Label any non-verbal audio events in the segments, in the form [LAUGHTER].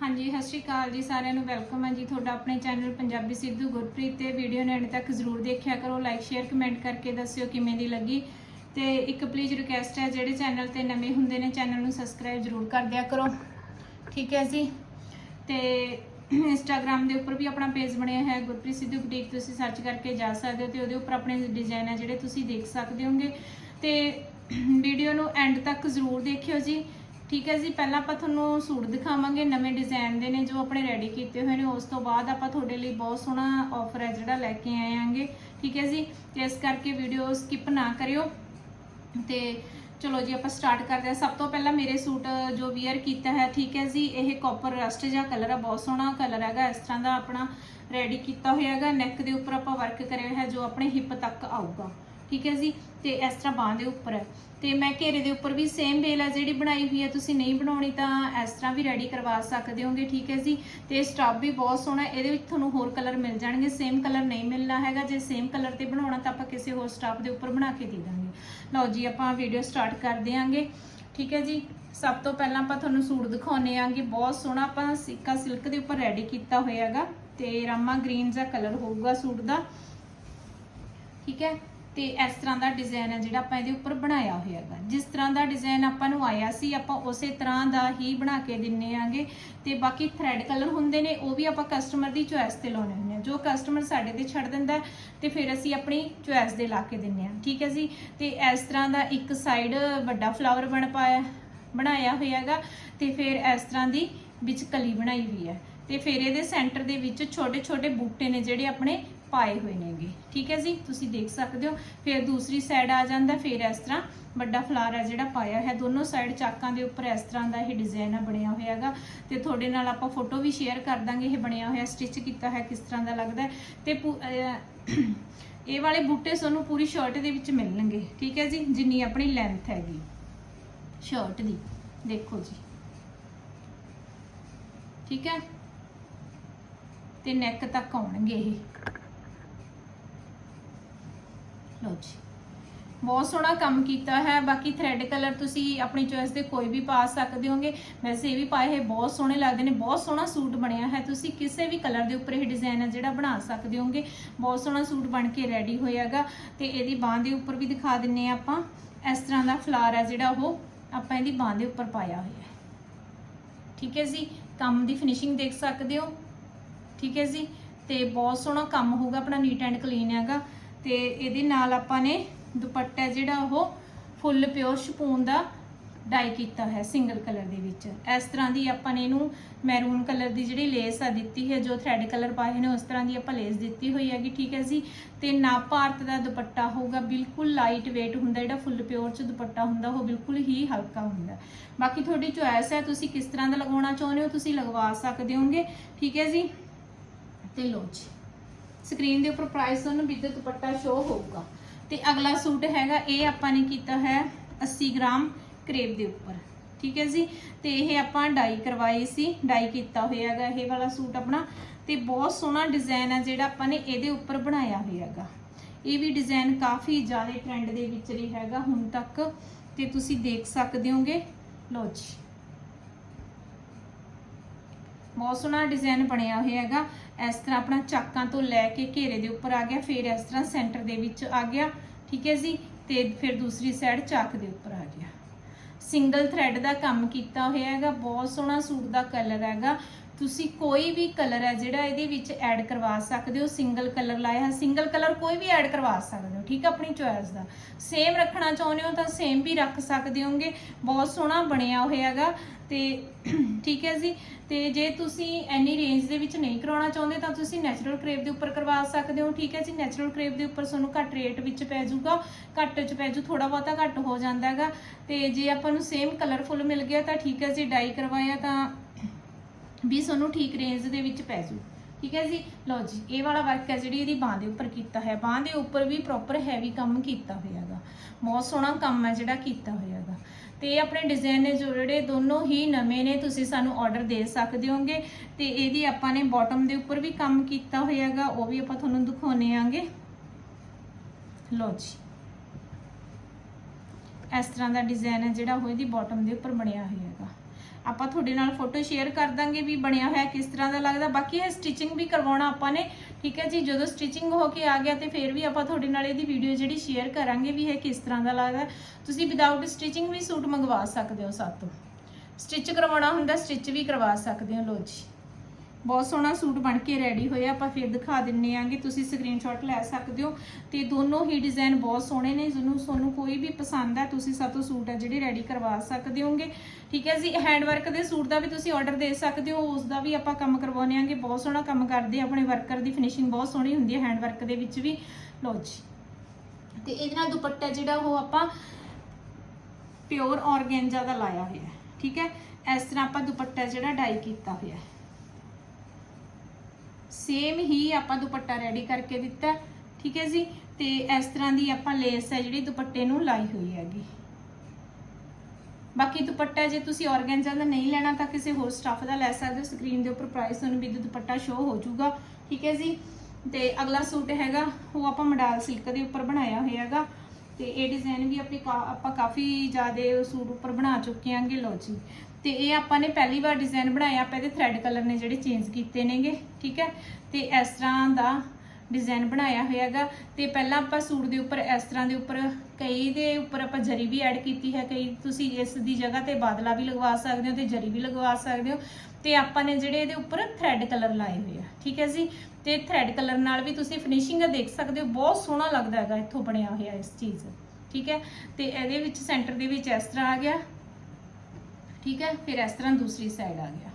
ਹਾਂਜੀ, ਸਤਿ ਸ਼੍ਰੀ ਅਕਾਲ ਜੀ ਸਾਰਿਆਂ ਨੂੰ, ਵੈਲਕਮ ਹੈ ਜੀ ਤੁਹਾਡਾ ਆਪਣੇ ਚੈਨਲ ਪੰਜਾਬੀ ਸਿੱਧੂ ਗੁਰਪ੍ਰੀਤ ਤੇ। ਵੀਡੀਓ ਨੂੰ ਐਂਡ ਤੱਕ ਜ਼ਰੂਰ ਦੇਖਿਆ ਕਰੋ ਲਾਈਕ ਸ਼ੇਅਰ ਕਮੈਂਟ ਕਰਕੇ ਦੱਸਿਓ ਕਿਵੇਂ ਦੀ ਲੱਗੀ। ਤੇ ਇੱਕ ਪਲੀਜ਼ ਰਿਕੁਐਸਟ ਹੈ, ਜਿਹੜੇ ਚੈਨਲ ਤੇ ਨਵੇਂ ਹੁੰਦੇ ਨੇ, ਚੈਨਲ ਨੂੰ ਸਬਸਕ੍ਰਾਈਬ ਜ਼ਰੂਰ ਕਰ ਦਿਆ ਕਰੋ। ਠੀਕ ਹੈ ਜੀ? ਤੇ ਇੰਸਟਾਗ੍ਰam ਦੇ ਉੱਪਰ ਵੀ ਆਪਣਾ ਪੇਜ ਬਣਿਆ ਹੈ, ਗੁਰਪ੍ਰੀਤ ਸਿੱਧੂ ਬੁਟੀਕ ਤੁਸੀਂ ਸਰਚ ਕਰਕੇ ਜਾ ਸਕਦੇ ਹੋ ਤੇ ਉਹਦੇ ਉੱਪਰ ਆਪਣੇ ਡਿਜ਼ਾਈਨ ਹੈ, ਜਿਹੜੇ ਤੁਸੀਂ ਦੇਖ ਸਕਦੇ ਹੋਗੇ। ਤੇ ਵੀਡੀਓ ਨੂੰ ਐਂਡ ਤੱਕ ਜ਼ਰੂਰ ਦੇਖਿਓ ਜੀ। ਠੀਕ ਹੈ ਜੀ, ਪਹਿਲਾਂ ਆਪਾਂ ਤੁਹਾਨੂੰ ਸੂਟ ਦਿਖਾਵਾਂਗੇ, ਨਵੇਂ ਡਿਜ਼ਾਈਨ ਦੇ ਨੇ ਜੋ ਆਪਣੇ ਰੈਡੀ ਕੀਤੇ ਹੋਏ ਨੇ। ਉਸ ਤੋਂ ਬਾਅਦ ਆਪਾਂ ਤੁਹਾਡੇ ਲਈ ਬਹੁਤ ਸੋਹਣਾ ਆਫਰ ਹੈ ਜਿਹੜਾ ਲੈ ਕੇ ਆਏ ਆਂਗੇ। ਠੀਕ ਹੈ ਜੀ, ਤੇ ਇਸ ਕਰਕੇ ਵੀਡੀਓ ਸਕਿਪ ਨਾ ਕਰਿਓ। ਤੇ ਚਲੋ ਜੀ, ਆਪਾਂ ਸਟਾਰਟ ਕਰਦੇ ਹਾਂ। ਸਭ ਤੋਂ ਪਹਿਲਾਂ ਮੇਰੇ ਸੂਟ ਜੋ ਵੀਅਰ ਕੀਤਾ ਹੈ, ਠੀਕ ਹੈ ਜੀ, ਇਹ ਕਾਪਰ ਰਸਟ ਜਿਹਾ ਕਲਰ ਹੈ ਬਹੁਤ ਸੋਹਣਾ ਕਲਰ ਹੈਗਾ। ਇਸ ਤਰ੍ਹਾਂ ਦਾ ਆਪਣਾ ਰੈਡੀ ਕੀਤਾ ਹੋਇਆ ਹੈਗਾ। ਨੈਕ ਦੇ ਉੱਪਰ ਆਪਾਂ ਵਰਕ ਕਰਿਆ ਹੋਇਆ ਹੈ ਜੋ ਆਪਣੇ ਹਿੱਪ ਤੱਕ ਆਊਗਾ। ਠੀਕ ਹੈ ਜੀ ਤੇ ਇਸ ਤਰ੍ਹਾਂ ਬਾਹ ਦੇ ਉੱਪਰ ਹੈ। ਤੇ ਮੈਂ ਘੇਰੇ ਦੇ ਉੱਪਰ ਵੀ ਸੇਮ ਬੇਲ ਹੈ ਜਿਹੜੀ ਬਣਾਈ ਹੋਈ ਹੈ। ਤੁਸੀਂ ਨਹੀਂ ਬਣਾਉਣੀ ਤਾਂ ਇਸ ਤਰ੍ਹਾਂ ਵੀ ਰੈਡੀ ਕਰਵਾ ਸਕਦੇ ਹੋਗੇ, ਠੀਕ ਹੈ ਜੀ? ਤੇ ਸਟਾਫ ਵੀ ਬਹੁਤ ਸੋਹਣਾ ਇਹਦੇ ਵਿੱਚ ਤੁਹਾਨੂੰ ਹੋਰ ਕਲਰ ਮਿਲ ਜਾਣਗੇ। ਸੇਮ ਕਲਰ ਨਹੀਂ ਮਿਲਣਾ ਹੈਗਾ। ਜੇ ਸੇਮ ਕਲਰ ਤੇ ਬਣਾਉਣਾ ਤਾਂ ਆਪਾਂ ਕਿਸੇ ਹੋਰ ਸਟਾਫ ਦੇ ਉੱਪਰ ਬਣਾ ਕੇ ਦੇ ਦਾਂਗੇ। ਲਓ ਜੀ, ਆਪਾਂ ਵੀਡੀਓ ਸਟਾਰਟ ਕਰ ਦਿਆਂਗੇ। ਠੀਕ ਹੈ ਜੀ? ਸਭ ਤੋਂ ਪਹਿਲਾਂ ਆਪਾਂ ਤੁਹਾਨੂੰ ਸੂਟ ਦਿਖਾਉਨੇ ਆਂਗੇ। ਬਹੁਤ ਸੋਹਣਾ ਆਪਾਂ ਸਿੱਕਾ ਸਿਲਕ ਦੇ ਉੱਪਰ ਰੈਡੀ ਕੀਤਾ ਹੋਇਆ ਹੈਗਾ। ਤੇ ਰਾਮਾ ਗ੍ਰੀਨ ਜਿਹਾ ਕਲਰ ਹੋਊਗਾ ਸੂਟ ਦਾ। ਠੀਕ ਹੈ? ਤੇ ਇਸ ਤਰ੍ਹਾਂ ਦਾ ਡਿਜ਼ਾਈਨ ਹੈ ਜਿਹੜਾ ਆਪਾਂ ਇਹਦੇ ਉੱਪਰ ਬਣਾਇਆ ਹੋਇਆ ਹੈਗਾ ਜਿਸ ਤਰ੍ਹਾਂ ਦਾ ਡਿਜ਼ਾਈਨ ਆਪਾਂ ਨੂੰ ਆਇਆ ਸੀ ਆਪਾਂ ਉਸੇ ਤਰ੍ਹਾਂ ਦਾ ਹੀ ਬਣਾ ਕੇ ਦਿੰਨੇ ਆਂਗੇ। ਤੇ ਬਾਕੀ ਥ੍ਰੈਡ ਕਲਰ ਹੁੰਦੇ ਨੇ ਉਹ ਵੀ ਆਪਾਂ ਕਸਟਮਰ ਦੀ ਚੁਆਇਸ ਤੇ ਲਾਉਣੇ ਹੁੰਦੇ ਆ। ਜੋ ਕਸਟਮਰ ਸਾਡੇ ਤੇ ਛੱਡ ਦਿੰਦਾ ਹੈ, ਤੇ ਫਿਰ ਅਸੀਂ ਆਪਣੀ ਚੁਆਇਸ ਦੇ ਲਾ ਕੇ ਦਿੰਨੇ ਆ। ਠੀਕ ਹੈ ਜੀ? ਤੇ ਇਸ ਤਰ੍ਹਾਂ ਦਾ ਇੱਕ ਸਾਈਡ ਵੱਡਾ ਫਲਾਵਰ ਬਣ ਪਾਇਆ ਬਣਾਇਆ ਹੋਇਆ ਹੈਗਾ ਤੇ ਫਿਰ ਇਸ ਤਰ੍ਹਾਂ ਦੀ ਵਿੱਚ ਕਲੀ ਬਣਾਈ ਹੋਈ ਹੈ। ਤੇ ਫਿਰ ਇਹਦੇ ਸੈਂਟਰ ਦੇ ਵਿੱਚ ਛੋਟੇ ਛੋਟੇ ਬੂਟੇ ਨੇ ਜਿਹੜੇ ਆਪਣੇ ਪਾਏ ਹੋਏ ਨੇਗੇ। ਠੀਕ ਹੈ ਜੀ? ਤੁਸੀਂ ਦੇਖ ਸਕਦੇ ਹੋ। ਫਿਰ ਦੂਸਰੀ ਸਾਈਡ ਆ ਜਾਂਦਾ, ਫਿਰ ਇਸ ਤਰ੍ਹਾਂ ਵੱਡਾ ਫਲਾਰ ਹੈ ਜਿਹੜਾ ਪਾਇਆ ਹੈ ਦੋਨੋਂ ਸਾਈਡ ਚਾਕਾਂ ਦੇ ਉੱਪਰ ਇਸ ਤਰ੍ਹਾਂ ਦਾ ਇਹ ਡਿਜ਼ਾਈਨ ਆ, ਬਣਿਆ ਹੋਇਆ ਹੈਗਾ। ਤੇ ਤੁਹਾਡੇ ਨਾਲ ਆਪਾਂ ਫੋਟੋ ਵੀ ਸ਼ੇਅਰ ਕਰ ਦਾਂਗੇ। ਇਹ ਬਣਿਆ ਹੋਇਆ ਸਟਿਚ ਕੀਤਾ ਹੈ ਕਿਸ ਤਰ੍ਹਾਂ ਦਾ ਲੱਗਦਾ ਹੈ। ਤੇ ਪੂ- ਇਹ ਵਾਲੇ ਬੂਟੇ ਤੁਹਾਨੂੰ ਪੂਰੀ ਸ਼ਰਟ ਦੇ ਵਿੱਚ ਮਿਲਣਗੇ। ਠੀਕ ਹੈ ਜੀ? ਜਿੰਨੀ ਆਪਣੀ ਲੈਂਥ ਹੈਗੀ। ਸ਼ਰਟ ਦੀ। ਦੇਖੋ ਜੀ। ਠੀਕ ਹੈ? ਤੇ ਨੈਕ ਤੱਕ ਆਉਣਗੇ ਇਹ। ਲਓ ਜੀ। ਬਹੁਤ ਸੋਹਣਾ ਕੰਮ ਕੀਤਾ ਹੈ। ਬਾਕੀ ਥ੍ਰੈਡ ਕਲਰ ਤੁਸੀਂ ਆਪਣੀ ਚੋਇਸ ਦੇ ਕੋਈ ਵੀ ਪਾ ਸਕਦੇ ਹੋਗੇ। ਵੈਸੇ ਇਹ ਵੀ ਪਾਏ ਹੋਏ ਬਹੁਤ ਸੋਹਣੇ ਲੱਗਦੇ ਨੇ। ਬਹੁਤ ਸੋਹਣਾ ਸੂਟ ਬਣਿਆ ਹੈ। ਤੁਸੀਂ ਕਿਸੇ ਵੀ ਕਲਰ ਦੇ ਉੱਪਰ ਇਹ ਡਿਜ਼ਾਈਨ ਹੈ ਜਿਹੜਾ ਬਣਾ ਸਕਦੇ ਹੋਗੇ। ਬਹੁਤ ਸੋਹਣਾ ਸੂਟ ਬਣ ਕੇ ਰੈਡੀ ਹੋਇਆਗਾ। ਤੇ ਇਹਦੀ ਬਾਹ ਦੇ ਉੱਪਰ ਵੀ ਦਿਖਾ ਦਿੰਨੇ ਆ ਆਪਾਂ। ਇਸ ਤਰ੍ਹਾਂ ਦਾ ਫਲਾਰ ਹੈ ਜਿਹੜਾ ਉਹ ਆਪਾਂ ਇਹਦੀ ਬਾਹ ਦੇ ਉੱਪਰ ਪਾਇਆ ਹੋਇਆ ਹੈ। ਠੀਕ ਹੈ ਜੀ? ਕੰਮ ਦੀ ਫਿਨਿਸ਼ਿੰਗ ਦੇਖ ਸਕਦੇ ਹੋ। ਠੀਕ ਹੈ ਜੀ? ਤੇ ਬਹੁਤ ਸੋਹਣਾ ਕੰਮ ਹੋਊਗਾ। ਆਪਣਾ ਨੀਟ ਐਂਡ ਕਲੀਨ ਹੈਗਾ। ਤੇ ਇਹਦੇ ਨਾਲ ਆਪਾਂ ਨੇ ਦੁਪੱਟਾ ਜਿਹੜਾ ਉਹ ਫੁੱਲ ਪਿਓਰ ਸ਼ਪੂਨ ਦਾ ਡਾਈ ਕੀਤਾ ਹੈ ਸਿੰਗਲ ਕਲਰ ਦੇ ਵਿੱਚ। ਇਸ ਤਰ੍ਹਾਂ ਦੀ ਆਪਾਂ ਨੇ ਇਹਨੂੰ ਮੈਰੂਨ ਕਲਰ ਦੀ ਜਿਹੜੀ ਲੇਸ ਆ ਦਿੱਤੀ ਹੈ ਜੋ ਥ੍ਰੈਡ ਕਲਰ ਪਾਏ ਨੇ, ਉਸ ਤਰ੍ਹਾਂ ਦੀ ਆਪਾਂ ਲੇਸ ਦਿੱਤੀ ਹੋਈ ਹੈਗੀ, ਠੀਕ ਹੈ ਜੀ? ਤੇ ਨਾ ਭਾਰਤ ਦਾ ਦੁਪੱਟਾ ਹੋਊਗਾ, ਬਿਲਕੁਲ ਲਾਈਟ weight ਹੁੰਦਾ, ਜਿਹੜਾ ਫੁੱਲ ਪਿਓਰ ਚ ਦੁਪੱਟਾ ਹੁੰਦਾ, ਉਹ ਬਿਲਕੁਲ ਹੀ ਹਲਕਾ ਹੁੰਦਾ। ਬਾਕੀ ਤੁਹਾਡੀ ਚੋਇਸ ਹੈ, ਤੁਸੀਂ ਕਿਸ ਤਰ੍ਹਾਂ ਦਾ ਲਗਾਉਣਾ ਚਾਹੁੰਦੇ ਹੋ, ਤੁਸੀਂ ਲਗਵਾ ਸਕਦੇ ਹੋਗੇ, ਠੀਕ ਹੈ ਜੀ? ਤੇ ਲੋ ਜੀ। ਸਕਰੀਨ ਦੇ ਉੱਪਰ ਪ੍ਰਾਈਸ ਤੁਹਾਨੂੰ ਵਿਦ ਦੁਪੱਟਾ ਸ਼ੋ ਹੋਊਗਾ। ਤੇ ਅਗਲਾ ਸੂਟ ਹੈਗਾ, ਇਹ ਆਪਾਂ ਨੇ ਕੀਤਾ ਹੈ 80 ਗ੍ਰਾਮ ਕਰੇਪ ਦੇ ਉੱਪਰ। ਠੀਕ ਹੈ ਜੀ? ਤੇ ਇਹ ਆਪਾਂ ਡਾਈ ਕਰਵਾਈ ਸੀ, ਡਾਈ ਕੀਤਾ ਹੋਇਆ ਹੈਗਾ ਇਹ ਵਾਲਾ ਸੂਟ ਆਪਣਾ। ਤੇ ਬਹੁਤ ਸੋਹਣਾ ਡਿਜ਼ਾਈਨ ਹੈ ਜਿਹੜਾ ਆਪਾਂ ਨੇ ਇਹਦੇ ਉੱਪਰ ਬਣਾਇਆ ਹੋਇਆ ਹੈਗਾ। ਇਹ ਵੀ ਡਿਜ਼ਾਈਨ ਕਾਫੀ ਜ਼ਿਆਦਾ ਟ੍ਰੈਂਡ ਦੇ ਵਿੱਚ ਰਿਹਾ ਹੈਗਾ ਹੁਣ ਤੱਕ। ਤੇ ਤੁਸੀਂ ਦੇਖ ਸਕਦੇ ਹੋਗੇ। ਲੋ ਜੀ। ਬਹੁਤ ਸੋਹਣਾ ਡਿਜ਼ਾਈਨ ਬਣਿਆ ਹੋਇਆ ਹੈਗਾ। ਇਸ ਤਰ੍ਹਾਂ ਆਪਣਾ ਚਾਕਾਂ ਤੋਂ ਲੈ ਕੇ ਘੇਰੇ ਦੇ ਉੱਪਰ ਆ ਗਿਆ, ਫਿਰ ਇਸ ਤਰ੍ਹਾਂ ਸੈਂਟਰ ਦੇ ਵਿੱਚ ਆ ਗਿਆ, ਠੀਕ ਹੈ ਜੀ? ਤੇ ਫਿਰ ਦੂਸਰੀ ਸਾਈਡ ਚਾਕ ਦੇ ਉੱਪਰ ਆ ਗਿਆ। ਸਿੰਗਲ ਥ੍ਰੈਡ ਦਾ ਕੰਮ ਕੀਤਾ ਹੋਇਆ ਹੈਗਾ, ਬਹੁਤ ਸੋਹਣਾ ਸੂਟ ਦਾ ਕਲਰ ਹੈਗਾ। ਤੁਸੀਂ ਕੋਈ ਵੀ ਕਲਰ ਹੈ ਜਿਹੜਾ ਇਹਦੇ ਵਿੱਚ ਐਡ ਕਰਵਾ ਸਕਦੇ ਹੋ ਸਿੰਗਲ ਕਲਰ ਲਾਇਆ ਹੈ ਸਿੰਗਲ ਕਲਰ ਕੋਈ ਵੀ ਐਡ ਕਰਵਾ ਸਕਦੇ ਹੋ, ਠੀਕ ਹੈ, ਆਪਣੀ ਚੋਇਸ ਦਾ। ਸੇਮ ਰੱਖਣਾ ਚਾਹੁੰਦੇ ਹੋ ਤਾਂ ਸੇਮ ਵੀ ਰੱਖ ਸਕਦੇ ਹੋਗੇ, ਬਹੁਤ ਸੋਹਣਾ ਬਣਿਆ ਹੋਇਆ ਹੈਗਾ ਤੇ [CLEARS THROAT] ਠੀਕ ਹੈ ਜੀ, ਤੇ ਜੇ ਤੁਸੀਂ ਐਨੀ ਰੇਂਜ ਦੇ ਵਿੱਚ ਨਹੀਂ ਕਰਾਉਣਾ ਚਾਹੁੰਦੇ ਤਾਂ ਤੁਸੀਂ ਨੈਚੁਰਲ ਕਰੇਪ ਦੇ ਉੱਪਰ ਕਰਵਾ ਸਕਦੇ ਹੋ, ਠੀਕ ਹੈ ਜੀ ਨੈਚੁਰਲ ਕਰੇਪ ਦੇ ਉੱਪਰ ਤੁਹਾਨੂੰ ਘੱਟ ਰੇਟ ਵਿੱਚ ਪੈ ਜਾਊਗਾ, ਘੱਟ ਚ ਪੈ ਜੂ ਥੋੜਾ ਬਹੁਤਾ ਘੱਟ ਹੋ ਜਾਂਦਾ ਹੈਗਾ, ਤੇ ਜੇ ਆਪਾਂ ਨੂੰ ਸੇਮ ਕਲਰਫੁੱਲ ਮਿਲ ਗਿਆ ਤਾਂ ਠੀਕ ਹੈ ਜੀ ਡਾਈ ਕਰਵਾਇਆ ਤਾਂ ਵੀ ਤੁਹਾਨੂੰ ਠੀਕ ਰੇਂਜ ਦੇ ਵਿੱਚ ਪੈ ਜੂ ਠੀਕ ਹੈ ਜੀ? ਲਓ ਜੀ, ਇਹ ਵਾਲਾ ਵਰਕ ਹੈ ਜਿਹੜੀ ਇਹਦੀ ਬਾਹ ਦੇ ਉੱਪਰ ਕੀਤਾ ਹੈ ਬਾਹ ਦੇ ਉੱਪਰ ਵੀ ਪ੍ਰੋਪਰ ਹੈਵੀ ਕੰਮ ਕੀਤਾ ਹੋਇਆ ਹੈਗਾ ਬਹੁਤ ਸੋਹਣਾ ਕੰਮ ਹੈ ਜਿਹੜਾ ਕੀਤਾ ਹੋਇਆ ਹੈਗਾ ਤੇ ਇਹ ਆਪਣੇ ਡਿਜ਼ਾਈਨ ਨੇ ਜੋ ਜਿਹੜੇ ਦੋਨੋਂ ਹੀ ਨਵੇਂ ਨੇ, ਤੁਸੀਂ ਸਾਨੂੰ ਆਰਡਰ ਦੇ ਸਕਦੇ ਹੋਗੇ ਤੇ ਇਹਦੀ ਆਪਾਂ ਨੇ ਬਾਟਮ ਦੇ ਉੱਪਰ ਵੀ ਕੰਮ ਕੀਤਾ ਹੋਇਆ ਹੈਗਾ ਉਹ ਵੀ ਆਪਾਂ ਤੁਹਾਨੂੰ ਦਿਖਾਉਣੇ ਆਂਗੇ। ਲਓ ਜੀ। ਇਸ ਤਰ੍ਹਾਂ ਦਾ ਡਿਜ਼ਾਈਨ ਹੈ ਜਿਹੜਾ ਉਹ ਇਹਦੀ ਬਾਟਮ ਦੇ ਉੱਪਰ ਬਣਿਆ ਹੋਇਆ ਹੈਗਾ ਆਪਾਂ ਤੁਹਾਡੇ ਨਾਲ ਫੋਟੋ ਸ਼ੇਅਰ ਕਰ ਦਾਂਗੇ ਵੀ ਬਣਿਆ ਹੋਇਆ ਕਿਸ ਤਰ੍ਹਾਂ ਦਾ ਲੱਗਦਾ। ਬਾਕੀ ਇਹ ਸਟਿਚਿੰਗ ਵੀ ਕਰਵਾਉਣਾ ਆਪਾਂ ਨੇ। ਠੀਕ ਹੈ ਜੀ? ਜਦੋਂ ਸਟਿਚਿੰਗ ਹੋ ਕੇ ਆ ਗਿਆ ਤੇ ਫਿਰ ਵੀ ਆਪਾਂ ਤੁਹਾਡੇ ਨਾਲ ਇਹਦੀ ਵੀਡੀਓ ਜਿਹੜੀ ਸ਼ੇਅਰ ਕਰਾਂਗੇ ਵੀ ਇਹ ਕਿਸ ਤਰ੍ਹਾਂ ਦਾ ਲੱਗਦਾ। ਤੁਸੀਂ ਵਿਦਆਊਟ ਸਟਿਚਿੰਗ ਵੀ ਸੂਟ ਮੰਗਵਾ ਸਕਦੇ ਹੋ ਸਾਤੋਂ। ਸਟਿਚ ਕਰਵਾਉਣਾ ਹੁੰਦਾ ਸਟਿਚ ਵੀ ਕਰਵਾ ਸਕਦੇ ਹੋ। ਲੋ ਜੀ। ਬਹੁਤ ਸੋਹਣਾ ਸੂਟ ਬਣ ਕੇ ਰੈਡੀ ਹੋਇਆ। ਆਪਾਂ ਫਿਰ ਦਿਖਾ ਦਿੰਨੇ ਆਂਗੇ ਤੁਸੀਂ ਸਕਰੀਨਸ਼ਾਟ ਲੈ ਸਕਦੇ ਹੋ। ਤੇ ਦੋਨੋਂ ਹੀ ਡਿਜ਼ਾਈਨ ਬਹੁਤ ਸੋਹਣੇ ਨੇ। ਜਿਹਨੂੰ ਤੁਹਾਨੂੰ ਕੋਈ ਵੀ ਪਸੰਦ ਹੈ ਤੁਸੀਂ ਸਾਤੋਂ ਸੂਟ ਹੈ ਜਿਹੜੇ ਰੈਡੀ ਕਰਵਾ ਸਕਦੇ ਹੋਗੇ। ਠੀਕ ਹੈ ਜੀ? ਹੈਂਡ ਵਰਕ ਦੇ ਸੂਟ ਦਾ ਵੀ ਤੁਸੀਂ ਆਰਡਰ ਦੇ ਸਕਦੇ ਹੋ। ਉਸ ਦਾ ਵੀ ਆਪਾਂ ਕੰਮ ਕਰਵਾਉਂਦੇ ਆਂਗੇ ਬਹੁਤ ਸੋਹਣਾ ਕੰਮ ਕਰਦੇ ਆਪਣੇ ਵਰਕਰ ਦੀ ਫਿਨਿਸ਼ਿੰਗ ਬਹੁਤ ਸੋਹਣੀ ਹੁੰਦੀ ਹੈ ਹੈਂਡ ਵਰਕ ਦੇ ਵਿੱਚ ਵੀ। ਲੋ ਜੀ। ਤੇ ਇਹਦੇ ਨਾਲ ਦੁਪੱਟਾ ਜਿਹੜਾ ਉਹ ਆਪਾਂ ਪਿਓਰ ਔਰਗੈਂਜਾ ਦਾ ਲਾਇਆ ਹੋਇਆ ਠੀਕ ਹੈ? ਇਸ ਤਰ੍ਹਾਂ ਆਪਾਂ ਦੁਪੱਟਾ ਜਿਹੜਾ ਡਾਈ ਕੀਤਾ ਹੋਇਆ ਸੇਮ ਹੀ ਆਪਾਂ ਦੁਪੱਟਾ ਰੈਡੀ ਕਰਕੇ ਦਿੱਤਾ ਠੀਕ ਹੈ ਜੀ? ਤੇ ਇਸ ਤਰ੍ਹਾਂ ਦੀ ਆਪਾਂ ਲੇਸ ਹੈ ਜਿਹੜੀ ਦੁਪੱਟੇ ਨੂੰ ਲਾਈ ਹੋਈ ਹੈਗੀ। ਬਾਕੀ ਦੁਪੱਟਾ ਜੇ ਤੁਸੀਂ ਔਰਗੈਂਜਾ ਦਾ ਨਹੀਂ ਲੈਣਾ ਤਾਂ ਕਿਸੇ ਹੋਰ ਸਟੱਫ ਦਾ ਲੈ ਸਕਦੇ ਹੋ। ਸਕਰੀਨ ਦੇ ਉੱਪਰ ਪ੍ਰਾਈਸ ਤੁਹਾਨੂੰ ਵੀ ਦੁਪੱਟਾ ਸ਼ੋ ਹੋ ਜਾਊਗਾ। ਠੀਕ ਹੈ ਜੀ? ਤੇ ਅਗਲਾ ਸੂਟ ਹੈਗਾ, ਉਹ ਆਪਾਂ ਮਡਾਲ ਸਿਲਕ ਦੇ ਉੱਪਰ ਬਣਾਇਆ ਹੋਇਆ ਹੈਗਾ। ਤੇ ਇਹ ਡਿਜ਼ਾਈਨ ਵੀ ਆਪਣੀ ਕਾ- ਆਪਾਂ ਕਾਫੀ ਜ਼ਿਆਦਾ ਸੂਟ ਉੱਪਰ ਬਣਾ ਚੁੱਕੇ ਆਂਗੇ ਲੋ ਜੀ। ਤੇ ਇਹ ਆਪਾਂ ਨੇ ਪਹਿਲੀ ਵਾਰ ਡਿਜ਼ਾਈਨ ਬਣਾਇਆ, ਆਪਾਂ ਇਹਦੇ ਥ੍ਰੈਡ ਕਲਰ ਨੇ ਜਿਹੜੇ ਚੇਂਜ ਕੀਤੇ ਨੇਗੇ, ਠੀਕ ਹੈ? ਤੇ ਇਸ ਤਰ੍ਹਾਂ ਦਾ ਡਿਜ਼ਾਈਨ ਬਣਾਇਆ ਹੋਇਆ ਹੈਗਾ ਤੇ ਪਹਿਲਾਂ ਆਪਾਂ ਸੂਟ ਦੇ ਉੱਪਰ ਇਸ ਤਰ੍ਹਾਂ ਦੇ ਉੱਪਰ ਕਈ ਦੇ ਉੱਪਰ ਆਪਾਂ ਜਰੀ ਵੀ ਐਡ ਕੀਤੀ ਹੈ, ਕਈ ਤੁਸੀਂ ਇਸ ਦੀ ਜਗ੍ਹਾ ਤੇ ਬਾਦਲਾ ਵੀ ਲਗਵਾ ਸਕਦੇ ਹੋ ਤੇ ਜਰੀ ਵੀ ਲਗਵਾ ਸਕਦੇ ਹੋ। ਤੇ ਆਪਾਂ ਨੇ ਜਿਹੜੇ ਇਹਦੇ ਉੱਪਰ ਥ੍ਰੈਡ ਕਲਰ ਲਾਏ ਹੋਏ ਆ, ਠੀਕ ਹੈ ਜੀ? ਤੇ ਥ੍ਰੈਡ ਕਲਰ ਨਾਲ ਵੀ ਤੁਸੀਂ ਫਿਨਿਸ਼ਿੰਗ ਦੇਖ ਸਕਦੇ ਹੋ, ਬਹੁਤ ਸੋਹਣਾ ਲੱਗਦਾ ਹੈਗਾ ਇੱਥੋਂ ਬਣਿਆ ਹੋਇਆ ਇਸ ਚੀਜ਼, ਠੀਕ ਹੈ? ਤੇ ਇਹਦੇ ਵਿੱਚ ਸੈਂਟਰ ਦੇ ਵਿੱਚ ਇਸ ਤਰ੍ਹਾਂ ਆ ਗਿਆ, ਠੀਕ ਹੈ? ਫਿਰ ਇਸ ਤਰ੍ਹਾਂ ਦੂਸਰੀ ਸਾਈਡ ਆ ਗਿਆ।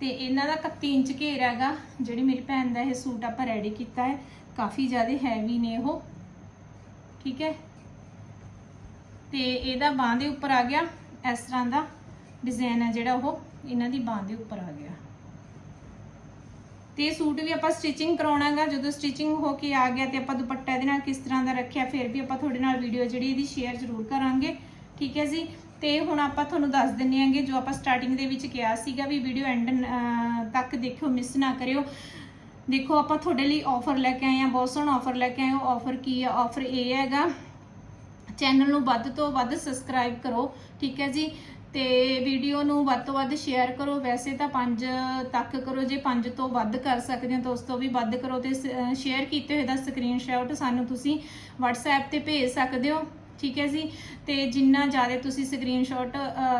ਤੇ ਇਹਨਾਂ ਦਾ 31 ਇੰਚ ਘੇਰ ਹੈਗਾ, ਜਿਹੜੀ ਮੇਰੀ ਭੈਣ ਦਾ ਇਹ ਸੂਟ ਆਪਾਂ ਰੈਡੀ ਕੀਤਾ ਹੈ। ਕਾਫੀ ਜ਼ਿਆਦਾ ਹੈਵੀ ਨੇ ਉਹ। ਠੀਕ ਹੈ? ਤੇ ਇਹਦਾ ਬਾਹ ਦੇ ਉੱਪਰ ਆ ਗਿਆ। ਇਸ ਤਰ੍ਹਾਂ ਦਾ ਡਿਜ਼ਾਈਨ ਹੈ ਜਿਹੜਾ ਉਹ, ਇਹਨਾਂ ਦੀ ਬਾਹ ਦੇ ਉੱਪਰ ਆ ਗਿਆ। ਤੇ ਇਹ ਸੂਟ ਵੀ ਆਪਾਂ ਸਟਿਚਿੰਗ ਕਰਾਉਣਾਗਾ। ਜਦੋਂ ਸਟਿਚਿੰਗ ਹੋ ਕੇ ਆ ਗਿਆ ਤੇ ਆਪਾਂ ਦੁਪੱਟਾ ਇਹਦੇ ਨਾਲ ਕਿਸ ਤਰ੍ਹਾਂ ਦਾ ਰੱਖਿਆ, ਫਿਰ ਵੀ ਆਪਾਂ ਤੁਹਾਡੇ ਨਾਲ ਵੀਡੀਓ ਜਿਹੜੀ ਇਹਦੀ ਸ਼ੇਅਰ ਜ਼ਰੂਰ ਕਰਾਂਗੇ। ਠੀਕ ਹੈ ਜੀ? ਤੇ ਹੁਣ ਆਪਾਂ ਤੁਹਾਨੂੰ ਦੱਸ ਦਿੰਨੇ ਆਂਗੇ ਜੋ ਆਪਾਂ ਸਟਾਰਟਿੰਗ ਦੇ ਵਿੱਚ ਕਿਹਾ ਸੀਗਾ ਵੀ ਵੀਡੀਓ ਐਂਡ ਤੱਕ ਦੇਖਿਓ ਮਿਸ ਨਾ ਕਰਿਓ। ਦੇਖੋ, ਆਪਾਂ ਤੁਹਾਡੇ ਲਈ ਆਫਰ ਲੈ ਕੇ ਆਏ ਆ ਬਹੁਤ ਸੋਹਣਾ ਆਫਰ ਲੈ ਕੇ ਆਏ ਹਾਂ। ਆਫਰ ਕੀ ਆ? ਆਫਰ ਇਹ ਹੈਗਾ। ਚੈਨਲ ਨੂੰ ਵੱਧ ਤੋਂ ਵੱਧ ਸਬਸਕ੍ਰਾਈਬ ਕਰੋ, ਠੀਕ ਹੈ ਜੀ? ਤੇ ਵੀਡੀਓ ਨੂੰ ਵੱਧ ਤੋਂ ਵੱਧ ਸ਼ੇਅਰ ਕਰੋ। ਵੈਸੇ ਤਾਂ 5 ਤੱਕ ਕਰੋ, ਜੇ 5 ਤੋਂ ਵੱਧ ਕਰ ਸਕਦੇ ਹੋ ਤਾਂ ਉਸ ਤੋਂ ਵੀ ਵੱਧ ਕਰੋ ਤੇ ਸ਼ੇਅਰ ਕੀਤੇ ਹੋਏ ਦਾ ਸਕਰੀਨਸ਼ਾਟ ਸਾਨੂੰ ਤੁਸੀਂ WhatsApp ਤੇ ਭੇਜ ਸਕਦੇ ਹੋ। ਠੀਕ ਹੈ ਜੀ? ਤੇ ਜਿੰਨਾ ਜ਼ਿਆਦਾ ਤੁਸੀਂ ਸਕਰੀਨਸ਼ਾਟ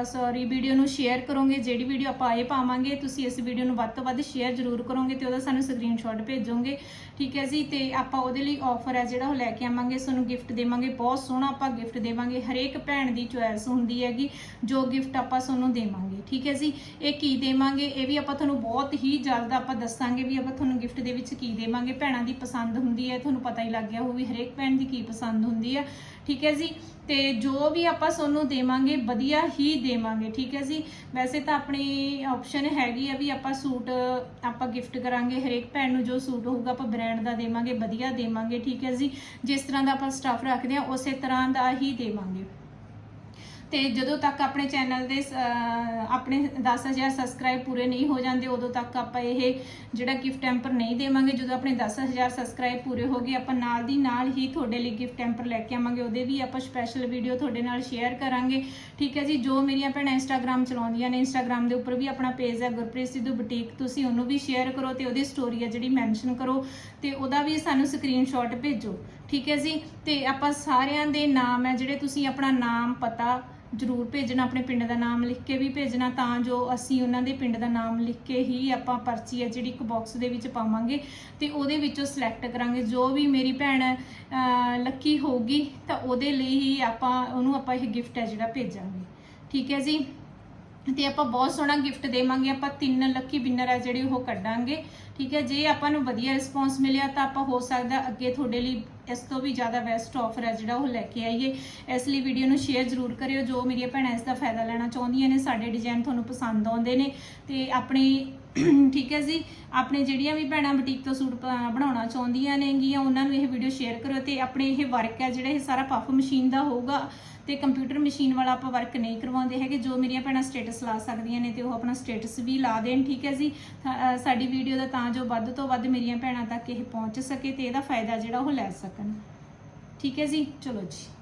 ਸੌਰੀ ਵੀਡੀਓ ਨੂੰ ਸ਼ੇਅਰ ਕਰੋਗੇ, ਜਿਹੜੀ ਵੀਡੀਓ ਆਪਾਂ ਇਹ ਪਾਵਾਂਗੇ, ਤੁਸੀਂ ਇਸ ਵੀਡੀਓ ਨੂੰ ਵੱਧ ਤੋਂ ਵੱਧ ਸ਼ੇਅਰ ਜ਼ਰੂਰ ਕਰੋਗੇ ਤੇ ਉਹਦਾ ਸਾਨੂੰ ਸਕਰੀਨਸ਼ਾਟ ਭੇਜੋਗੇ, ਠੀਕ ਹੈ ਜੀ? ਤੇ ਆਪਾਂ ਉਹਦੇ ਲਈ ਆਫਰ ਹੈ ਜਿਹੜਾ ਉਹ ਲੈ ਕੇ ਆਵਾਂਗੇ, ਤੁਹਾਨੂੰ ਗਿਫਟ ਦੇਵਾਂਗੇ, ਬਹੁਤ ਸੋਹਣਾ ਆਪਾਂ ਗਿਫਟ ਦੇਵਾਂਗੇ, ਹਰੇਕ ਭੈਣ ਦੀ ਚੁਆਇਸ ਹੁੰਦੀ ਹੈਗੀ, ਜੋ ਗਿਫਟ ਆਪਾਂ ਤੁਹਾਨੂੰ ਦੇਵਾਂਗੇ, ਠੀਕ ਹੈ ਜੀ? ਇਹ ਕੀ ਦੇਵਾਂਗੇ? ਇਹ ਵੀ ਆਪਾਂ ਤੁਹਾਨੂੰ ਬਹੁਤ ਹੀ ਜਲਦ ਆਪਾਂ ਦੱਸਾਂਗੇ ਵੀ ਆਪਾਂ ਤੁਹਾਨੂੰ ਗਿਫਟ ਦੇ ਵਿੱਚ ਕੀ ਦੇਵਾਂਗੇ, ਭੈਣਾਂ ਦੀ ਪਸੰਦ ਹੁੰਦੀ ਹੈ, ਤੁਹਾਨੂੰ ਪਤਾ ਹੀ ਲੱਗ ਗਿਆ ਹੋਊ ਵੀ ਹਰੇਕ ਭੈਣ ਦੀ ਕੀ ਪਸੰਦ ਹੁੰਦੀ ਹੈ। ਠੀਕ ਹੈ ਜੀ? ਤੇ ਜੋ ਵੀ ਆਪਾਂ ਤੁਹਾਨੂੰ ਦੇਵਾਂਗੇ, ਵਧੀਆ ਹੀ ਦੇਵਾਂਗੇ, ਠੀਕ ਹੈ ਜੀ? ਵੈਸੇ ਤਾਂ ਆਪਣੀ ਆਪਸ਼ਨ ਹੈਗੀ ਆ ਵੀ ਆਪਾਂ ਸੂਟ, ਆਪਾਂ ਗਿਫਟ ਕਰਾਂਗੇ ਹਰੇਕ ਭੈਣ ਨੂੰ, ਜੋ ਸੂਟ ਹੋਊਗਾ ਆਪਾਂ ਬ੍ਰਾਂਡ ਦਾ ਦੇਵਾਂਗੇ, ਵਧੀਆ ਦੇਵਾਂਗੇ, ਠੀਕ ਹੈ ਜੀ? ਜਿਸ ਤਰ੍ਹਾਂ ਦਾ ਆਪਾਂ ਸਟਾਫ ਰੱਖਦੇ ਆ ਉਸੇ ਤਰ੍ਹਾਂ ਦਾ ਹੀ ਦੇਵਾਂਗੇ। ਤੇ ਜਦੋਂ ਤੱਕ ਆਪਣੇ ਚੈਨਲ ਦੇ ਅਹ, ਆਪਣੇ 10000 ਸਬਸਕ੍ਰਾਈਬ ਪੂਰੇ ਨਹੀਂ ਹੋ ਜਾਂਦੇ ਉਦੋਂ ਤੱਕ ਆਪਾਂ ਇਹ ਜਿਹੜਾ ਗਿਫਟ ਟੈਂਪਰ ਨਹੀਂ ਦੇਵਾਂਗੇ। ਜਦੋਂ ਆਪਣੇ 10000 ਸਬਸਕ੍ਰਾਈਬ ਪੂਰੇ ਹੋ ਗਏ ਆਪਾਂ ਨਾਲ ਦੀ ਨਾਲ ਹੀ ਤੁਹਾਡੇ ਲਈ ਗਿਫਟ ਟੈਂਪਰ ਲੈ ਕੇ ਆਵਾਂਗੇ। ਉਹਦੇ ਵੀ ਆਪਾਂ ਸਪੈਸ਼ਲ ਵੀਡੀਓ ਤੁਹਾਡੇ ਨਾਲ ਸ਼ੇਅਰ ਕਰਾਂਗੇ। ਠੀਕ ਹੈ ਜੀ? ਜੋ ਮੇਰੀਆਂ ਭੈਣਾਂ ਇੰਸਟਾਗ੍ਰam ਚਲਾਉਂਦੀਆਂ ਨੇ ਇੰਸਟਾਗ੍ਰam ਦੇ ਉੱਪਰ ਵੀ ਆਪਣਾ ਪੇਜ ਹੈ ਗੁਰਪ੍ਰੀਤ ਸਿੱਧੂ ਬੁਟੀਕ ਤੁਸੀਂ ਉਹਨੂੰ ਵੀ ਸ਼ੇਅਰ ਕਰੋ ਤੇ ਉਹਦੀ ਸਟੋਰੀ ਹੈ ਜਿਹੜੀ ਮੈਂਸ਼ਨ ਕਰੋ ਤੇ ਉਹਦਾ ਵੀ ਸਾਨੂੰ ਸਕਰੀਨਸ਼ਾਟ ਭੇਜੋ। ਠੀਕ ਹੈ ਜੀ? ਤੇ ਆਪਾਂ ਸਾਰਿਆਂ ਦੇ ਨਾਮ ਹੈ ਜਿਹੜੇ ਤੁਸੀਂ ਆਪਣਾ ਨਾਮ ਪਤਾ ਜਰੂਰ ਭੇਜਣਾ, ਆਪਣੇ ਪਿੰਡ ਦਾ ਨਾਮ ਲਿਖ ਕੇ ਵੀ ਭੇਜਣਾ ਤਾਂ ਜੋ ਅਸੀਂ ਉਹਨਾਂ ਦੇ ਪਿੰਡ ਦਾ ਨਾਮ ਲਿਖ ਕੇ ਹੀ ਆਪਾਂ ਪਰਚੀ ਹੈ ਜਿਹੜੀ ਇੱਕ ਬਾਕਸ ਦੇ ਵਿੱਚ ਪਾਵਾਂਗੇ ਤੇ ਉਹਦੇ ਵਿੱਚੋਂ ਸਿਲੈਕਟ ਕਰਾਂਗੇ। ਜੋ ਵੀ ਮੇਰੀ ਭੈਣ ਲੱਕੀ ਹੋਊਗੀ ਤਾਂ ਉਹਦੇ ਲਈ ਹੀ ਆਪਾਂ, ਉਹਨੂੰ ਆਪਾਂ ਇਹ ਗਿਫਟ ਹੈ ਜਿਹੜਾ ਭੇਜਾਂਗੇ। ਠੀਕ ਹੈ ਜੀ? ਤੇ ਆਪਾਂ ਬਹੁਤ ਸੋਹਣਾ ਗਿਫਟ ਦੇਵਾਂਗੇ। ਆਪਾਂ ਤਿੰਨ ਲੱਕੀ ਵਿਨਰ ਆ ਜਿਹੜੇ ਉਹ ਕੱਢਾਂਗੇ। ਠੀਕ ਹੈ, ਜੇ ਆਪਾਂ ਨੂੰ ਵਧੀਆ ਰਿਸਪੌਂਸ ਮਿਲਿਆ ਤਾਂ ਆਪਾਂ ਹੋ ਸਕਦਾ ਅੱਗੇ ਤੁਹਾਡੇ ਲਈ ਇਸ ਤੋਂ ਵੀ ਜ਼ਿਆਦਾ ਬੈਸਟ ਆਫਰ ਹੈ ਜਿਹੜਾ ਉਹ ਲੈ ਕੇ ਆਈਏ। ਇਸ ਲਈ ਵੀਡੀਓ ਨੂੰ ਸ਼ੇਅਰ ਜ਼ਰੂਰ ਕਰਿਓ, ਜੋ ਮੇਰੀਆਂ ਭੈਣਾਂ ਇਸ ਦਾ ਫਾਇਦਾ ਲੈਣਾ ਚਾਹੁੰਦੀਆਂ ਨੇ, ਸਾਡੇ ਡਿਜ਼ਾਈਨ ਤੁਹਾਨੂੰ ਪਸੰਦ ਆਉਂਦੇ ਨੇ। ਤੇ ਆਪਣੇ [CLEARS THROAT] ਠੀਕ ਹੈ ਜੀ, ਆਪਣੇ ਜਿਹੜੀਆਂ ਵੀ ਭੈਣਾਂ ਬੁਟੀਕ ਤੋਂ ਸੂਟ ਬਣਾਉਣਾ ਚਾਹੁੰਦੀਆਂ ਨੇਗੀਆਂ, ਉਹਨਾਂ ਨੂੰ ਇਹ ਵੀਡੀਓ ਸ਼ੇਅਰ ਕਰਿਓ ਤੇ ਆਪਣੇ ਇਹ ਵਰਕ ਹੈ ਜਿਹੜਾ ਇਹ ਸਾਰਾ ਪਫ ਮਸ਼ੀਨ ਦਾ ਹੋਊਗਾ। ਤੇ ਕੰਪਿਊਟਰ ਮਸ਼ੀਨ ਵਾਲਾ ਆਪਾਂ ਵਰਕ ਨਹੀਂ ਕਰਵਾਉਂਦੇ ਹੈਗੇ, ਜੋ ਮੇਰੀਆਂ ਭੈਣਾਂ ਸਟੇਟਸ ਲਾ ਸਕਦੀਆਂ ਨੇ ਤੇ ਉਹ ਆਪਣਾ ਸਟੇਟਸ ਵੀ ਲਾ ਦੇਣ, ਠੀਕ ਹੈ ਜੀ? ਸਾਡੀ ਵੀਡੀਓ ਦਾ ਤਾਂ ਜੋ ਵੱਧ ਤੋਂ ਵੱਧ ਮੇਰੀਆਂ ਭੈਣਾਂ ਤੱਕ ਇਹ ਪਹੁੰਚ ਸਕੇ ਤੇ ਇਹਦਾ ਫਾਇਦਾ ਜਿਹੜਾ ਉਹ ਲੈ ਸਕਣ। ਠੀਕ ਹੈ ਜੀ? ਚਲੋ ਜੀ।